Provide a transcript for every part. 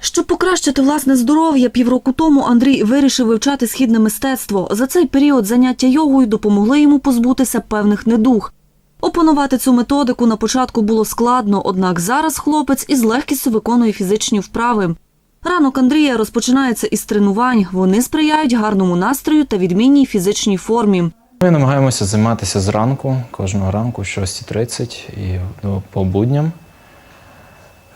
Щоб покращити власне здоров'я, півроку тому Андрій вирішив вивчати східне мистецтво. За цей період заняття йогою допомогли йому позбутися певних недуг. Опанувати цю методику на початку було складно, однак зараз хлопець із легкістю виконує фізичні вправи. Ранок Андрія розпочинається із тренувань. Вони сприяють гарному настрою та відмінній фізичній формі. Ми намагаємося займатися зранку, кожного ранку, о 6.30 і по будням.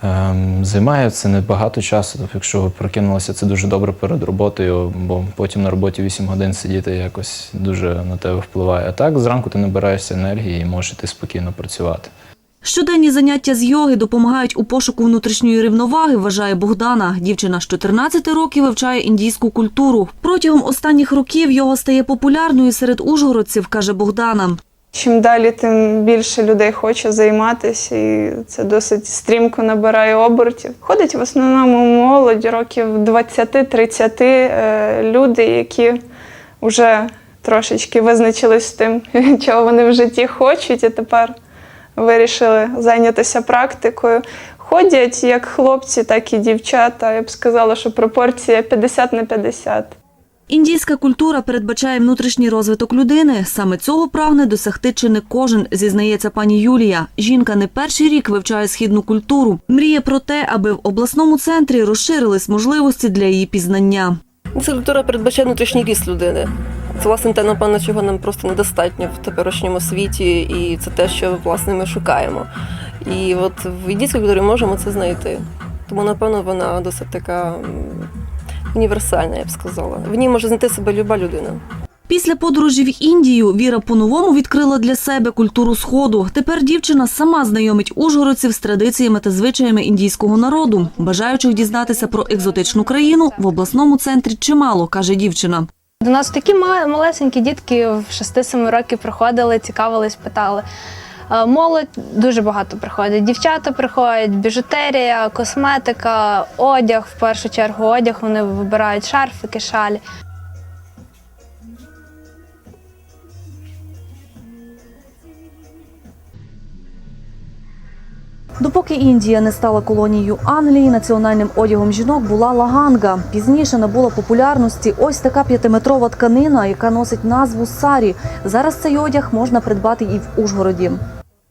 Ем, займає це небагато часу, тобто, якщо ви прокинулися, це дуже добре перед роботою, бо потім на роботі 8 годин сидіти якось дуже на тебе впливає. А так зранку ти набираєшся енергії і можеш іти спокійно працювати. Щоденні заняття з йоги допомагають у пошуку внутрішньої рівноваги, вважає Богдана. Дівчина з 14 років вивчає індійську культуру. Протягом останніх років йога стає популярною серед ужгородців, каже Богдана. Чим далі, тим більше людей хоче займатися, і це досить стрімко набирає обертів. Ходить в основному молодь років 20-30 е, люди, які вже трошечки визначились з тим, чого вони в житті хочуть, і тепер вирішили зайнятися практикою. Ходять як хлопці, так і дівчата. Я б сказала, що пропорція 50 на 50. Індійська культура передбачає внутрішній розвиток людини. Саме цього прагне досягти чи не кожен, зізнається пані Юлія. Жінка не перший рік вивчає східну культуру. Мріє про те, аби в обласному центрі розширились можливості для її пізнання. Ця культура передбачає внутрішній ріст людини. Це власне те, напевно, чого нам просто недостатньо в теперішньому світі, і це те, що власне ми шукаємо. І от в індійській культурі можемо це знайти. Тому, напевно, вона досить така універсальна, я б сказала. В ній може знайти себе люба людина. Після подорожі в Індію Віра по-новому відкрила для себе культуру Сходу. Тепер дівчина сама знайомить ужгородців з традиціями та звичаями індійського народу. Бажаючих дізнатися про екзотичну країну в обласному центрі чимало, каже дівчина. До нас такі ма- малесенькі дітки в 6-7 років приходили, цікавились, питали. Е, Молодь дуже багато приходить. Дівчата приходять, біжутерія, косметика, одяг. В першу чергу одяг вони вибирають шарфики, шалі. Допоки Індія не стала колонією Англії, національним одягом жінок була лаганга. Пізніше набула популярності ось така п'ятиметрова тканина, яка носить назву сарі. Зараз цей одяг можна придбати і в Ужгороді.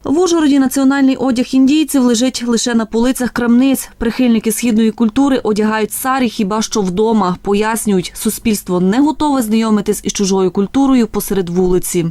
В Ужгороді національний одяг індійців лежить лише на полицях крамниць. Прихильники східної культури одягають сарі хіба що вдома. Пояснюють, суспільство не готове знайомитись із чужою культурою посеред вулиці.